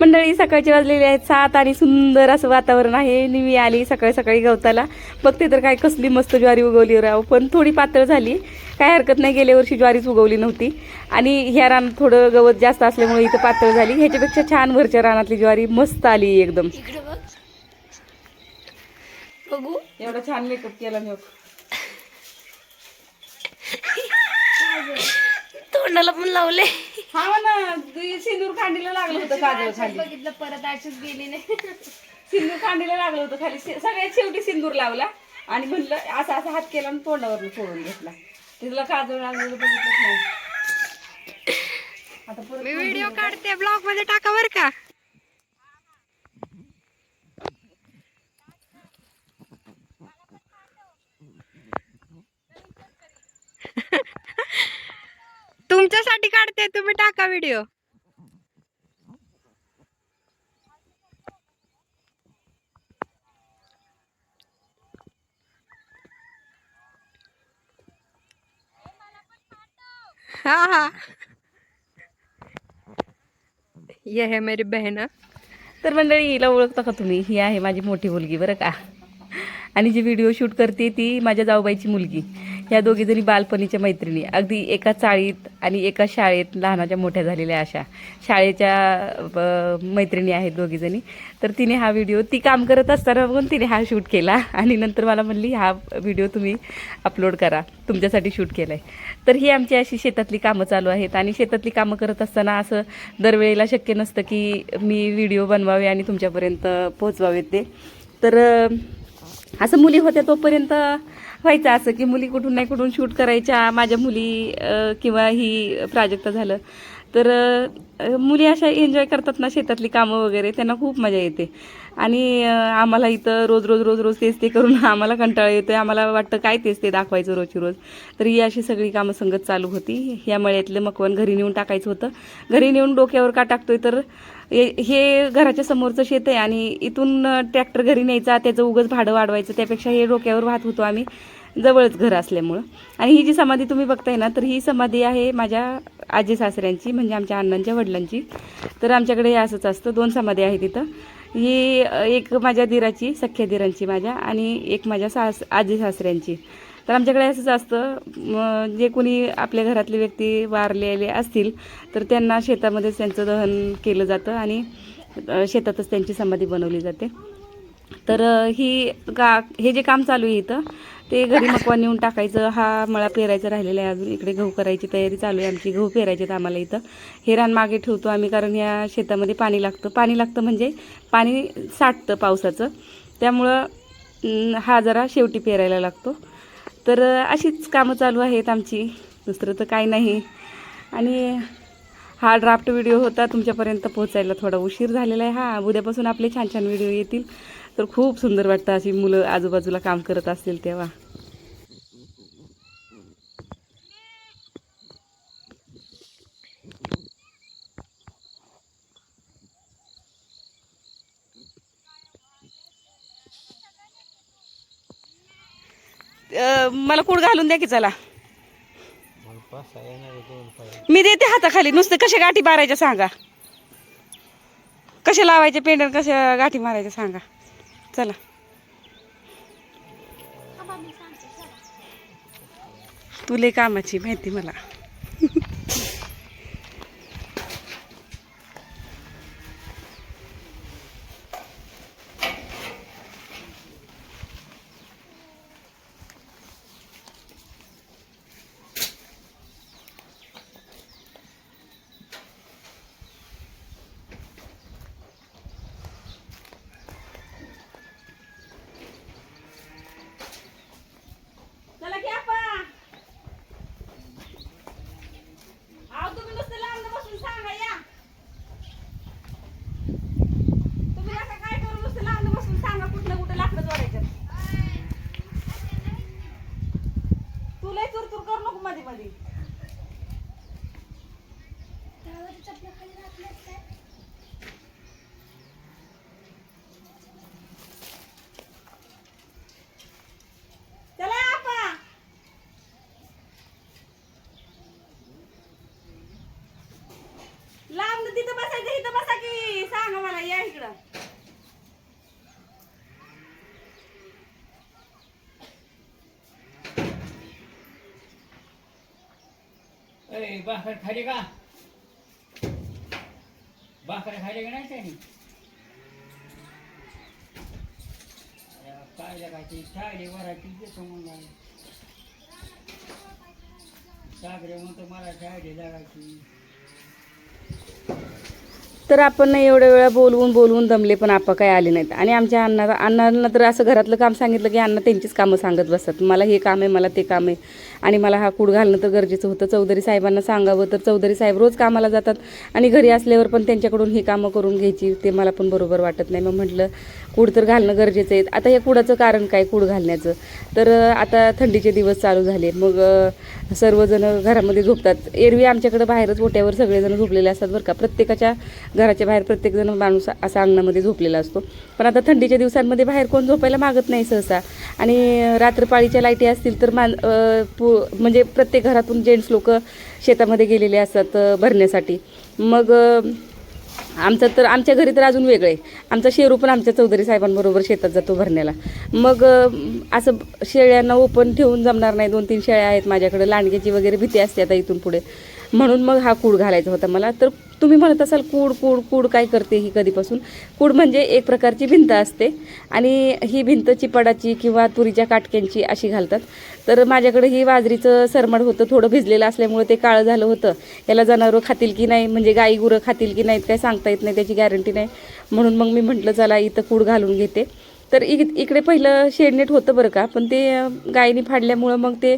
मंडळी सकाळचे वाजलेले आहेत सात आणि सुंदर असं वातावरण आहे. मी आली सकाळी सकाळी गवताला. बघते तर काय कसली मस्त ज्वारी उगवली राव. पण थोडी पातळ झाली. काय हरकत नाही गेल्या वर्षी ज्वारीच उगवली नव्हती. आणि ह्या रानात थोडं गवत जास्त असल्यामुळे इथं पातळ झाली. ह्याच्यापेक्षा छान वरच्या रानातली ज्वारी मस्त आली एकदम. बघू. एवढा छान मेकअप केला मी. तोंडाला पण लावले हा ना सिंदूर खांडीला लागलं होतं काजळ खाली बघितलं परत आशच गेली नाही. सिंदूर खांडीला लागलं होतं खाली. सि- सगळ्यात शेवटी सिंदूर लावला आणि म्हणलं असा असा हात केला आणि तोंडावर फोडून घेतला. तिला काजळ लागलेलं बघितलंच नाही. आता परत मी व्हिडिओ काढते ब्लॉगमध्ये टाका बर का. कशासाठी काढते तुम्ही टाका व्हिडिओ. हाँ हाँ. ये है मेरी बहन. तर मंडळी हिला ओळखता का तुम्ही? ही आहे माझी मोठी मुलगी बरं का? आणि जी व्हिडिओ शूट करते ती माझ्या जाऊबाईची मुलगी. ह्या दोघी जरी बालपणीच्या मैत्रिणी अगदी एका चाळीत आणि एका शाळेत लहानाच्या मोठ्या झालेल्या अशा शाळेच्या ब- मैत्रिणी आहेत दोघी जणी. तर तिने हा व्हिडिओ ती काम करत असताना बघून तिने हा शूट केला. आणि नंतर मला म्हणली हा व्हिडिओ तुम्ही अपलोड करा. तुमच्यासाठी शूट केला आहे तर ही आमची अशी शेतातली कामं चालू आहेत. आणि शेतातली कामं करत असताना असं दरवेळेला शक्य नसतं की मी व्हिडिओ बनवावे आणि तुमच्यापर्यंत पोहोचवावे ते. तर असं मुली होत्या तोपर्यंत व्हायचं असं की मुली कुठून नाही कुठून शूट करायच्या माझ्या मुली किंवा ही प्राजक्त झालं. तर मुली अशा एन्जॉय करतात ना शेतातली कामं वगैरे त्यांना खूप मजा येते. आणि आम्हाला इथं रोज रोज रोज रोज तेच ते करून आम्हाला कंटाळा येतो आम्हाला वाटतं काय तेच ते दाखवायचं रोजची रोज. तर ही अशी सगळी कामं संगत चालू होती. या मळ्यातलं मकवण घरी नेऊन टाकायचं होतं. घरी नेऊन डोक्यावर का टाकतोय तर हे- हे घराच्या समोरचं शेत आहे आणि इथून ट्रॅक्टर घरी न्यायचा त्याचं उगच भाडं वाढवायचं त्यापेक्षा हे डोक्यावर वाहत होतो आम्ही. जवळच घर असल्यामुळं. आणि ही जी समाधी तुम्ही बघताय ना तर ही समाधी आहे माझ्या आजी सासऱ्यांची म्हणजे आमच्या अण्णांच्या वडिलांची. तर आमच्याकडे हे असंच असतं दोन समाधी आहे तिथं ही एक माझ्या दिराची सख्या दिरांची माझ्या आणि एक माझ्या सास आजी सासऱ्यांची. तर आमच्याकडे असंच असतं जे कोणी आपल्या घरातले व्यक्ती वारलेले असतील तर त्यांना शेतामध्येच त्यांचं दहन केलं जातं आणि शेतातच त्यांची समाधी बनवली जाते. तर ही का हे जे काम चालू आहे इथं ते घरी मकवा नेऊन टाकायचं. हा मळा पेरायचा राहिलेला आहे अजून. इकडे गहू करायची तयारी चालू आहे. आमची गहू पेरायचे आहेत आम्हाला इथं. हे रान मागे ठेवतो आम्ही कारण या शेतामध्ये पाणी लागतं. पाणी लागतं म्हणजे पाणी साठतं पावसाचं. त्यामुळं हा जरा शेवटी पेरायला लागतो. तर अशीच कामं चालू आहेत आमची. दुसरं तर काही नाही. आणि हा ड्राफ्ट व्हिडिओ होता. तुमच्यापर्यंत पोहोचायला थोडा उशीर झालेला आहे. हा उद्यापासून आपले छान छान व्हिडिओ येतील. तर खूप सुंदर वाटतं अशी मुलं आजूबाजूला काम करत असतील तेव्हा. मला कूड घालून द्या की चला. मी देते हाताखाली. नुसते कशा गाठी मारायच्या सांगा. कसे लावायचे पेंडर कशा गाठी मारायच्या सांगा. चला. तुले कामाची माहिती मला. तिथं तिथं बसायचं इथं बसा की. सांगा मला या इकडं. ए भाकर खाली का? भाकर खाली का नाही त्याने? काय लागायची चायले वरायची देतो म्हणून. सागरे म्हणतो मला चायले लागायची. तर आपण एवढ्या वेळा बोलवून बोलवून दमले पण आपा काय आले नाहीत. आणि आमच्या अण्णा अण्णांना तर असं घरातलं काम सांगितलं की अण्णा त्यांचीच कामं सांगत बसतात. मला हे काम आहे मला ते काम आहे. आणि मला हा कूड घालणं तर गरजेचं होतं. चौधरी साहेबांना सांगावं तर चौधरी साहेब रोज कामाला जातात. आणि घरी असल्यावर पण त्यांच्याकडून ही कामं करून घ्यायची ते मला पण बरोबर वाटत नाही. मग म्हटलं कूड तर घालणं गरजेचं आहे. आता या कुडाचं कारण काय? कूड घालण्याचं. तर आता थंडीचे दिवस चालू झाले. मग सर्वजण घरामध्ये झोपतात. एरवी आमच्याकडे बाहेरच ओट्यावर सगळेजण झोपलेले असतात बरं का. प्रत्येकाच्या घराच्या बाहेर प्रत्येकजण माणूस असा अंगणामध्ये झोपलेला असतो. पण आता थंडीच्या दिवसांमध्ये बाहेर कोण झोपायला मागत नाही सहसा. आणि रात्रपाळीच्या लाईटी असतील तर मान पू पु म्हणजे प्रत्येक घरातून जेंट्स लोक शेतामध्ये गेलेले असतात भरण्यासाठी. मग आमचं तर आमच्या घरी तर अजून वेगळं आहे. आमचा शेरू पण आमच्या चौधरी साहेबांबरोबर शेतात जातो भरण्याला. मग असं शेळ्यांना ओपन ठेवून जमणार नाही. दोन तीन शेळ्या आहेत माझ्याकडे. लांडग्याची वगैरे भीती असते आता इथून पुढे. म्हणून मग हा कूड घालायचा होता मला. तर तुम्ही म्हणत असाल कूड कूड कूड काय करते ही कधीपासून? कूड म्हणजे एक प्रकारची भिंत असते आणि ही भिंत चिपाडाची किंवा तुरीच्या काटक्यांची अशी घालतात. तर माझ्याकडे ही बाजरीचं सरमड होतं थोडं भिजलेलं असल्यामुळे ते काळं झालं होतं. याला जनावरं खातील की नाही म्हणजे गाई गुरं खातील की नाहीत काय सांगता येत नाही त्याची गॅरंटी नाही. म्हणून मग मी म्हटलं चला इथं कूड घालून घेते. तर इक इकडे पहिलं शेडनेट होतं बरं का पण ते गायीने फाडल्यामुळं मग ते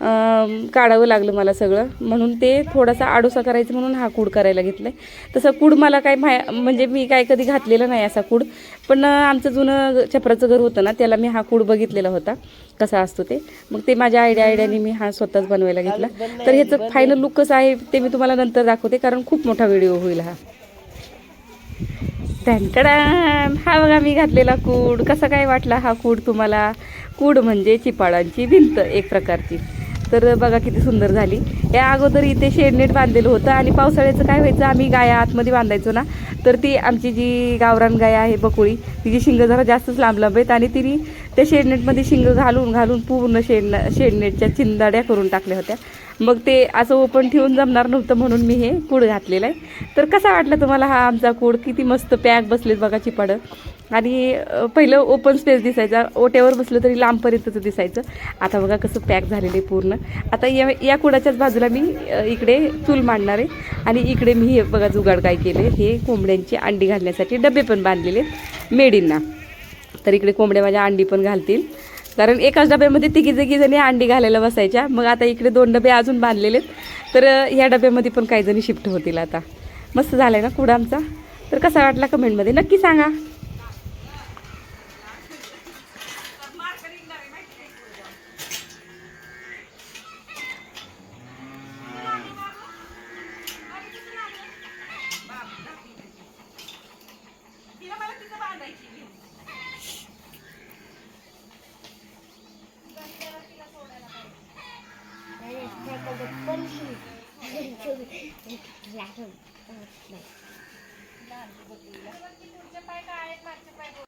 काढावं लागलं मला सगळं. म्हणून ते थोडासा आडोसा करायचं म्हणून हा कूड करायला घेतला आहे तसं कूड मला काय माय म्हणजे मी काय कधी घातलेला नाही असा कूड. पण आमचं जुनं छपराचं घर होतं ना त्याला मी हा कूड बघितलेला होता. कसा असतो ते. मग ते माझ्या आयडिया आयडियाने मी हा स्वतःच बनवायला घेतला. तर ह्याचं फायनल लुक कसं आहे ते मी तुम्हाला नंतर दाखवते कारण खूप मोठा व्हिडिओ होईल हा. टॅन हा बघा मी घातलेला कूड. कसा काय वाटला हा कूड तुम्हाला? कूड म्हणजे चिपाडांची भिंत एक प्रकारची. तर बघा किती सुंदर झाली. या अगोदर इथे शेडनेट बांधलेलं होतं आणि पावसाळ्याचं काय व्हायचं आम्ही गाया आतमध्ये बांधायचो ना. तर ती आमची जी गावरान गाय आहे बकुळी तिची शिंग जरा जास्तच लांब लांब आहेत आणि तिने त्या शेडनेटमध्ये शिंग घालून घालून पूर्ण शेड शेडनेटच्या चिंदाड्या करून टाकल्या होत्या. मग ते असं ओपन ठेवून जमणार नव्हतं म्हणून मी हे कूड घातलेलं आहे. तर कसा वाटला तुम्हाला हा आमचा कूड? किती मस्त पॅक बसलेत बघा चिपाडं. आणि पहिलं ओपन स्पेस दिसायचा. ओट्यावर बसलं तरी लांबपर्यंतच दिसायचं. आता बघा कसं पॅक झालेलं आहे पूर्ण. आता या या कुडाच्याच बाजूला मी इकडे चूल मांडणार आहे. आणि इकडे मी हे बघा जुगाड काय केले हे कोंबड्यांची अंडी घालण्यासाठी डबे पण बांधलेले आहेत मेडींना. तर इकडे कोंबड्या माझ्या अंडी पण घालतील. कारण एकाच डब्यामध्ये तिघी जगी जणी अंडी घालायला बसायच्या. मग आता इकडे दोन डबे अजून बांधलेले तर ह्या डब्यामध्ये पण काही जणी शिफ्ट होतील आता. मस्त झालं आहे ना कुडा आमचा? तर कसा वाटला कमेंटमध्ये नक्की सांगा.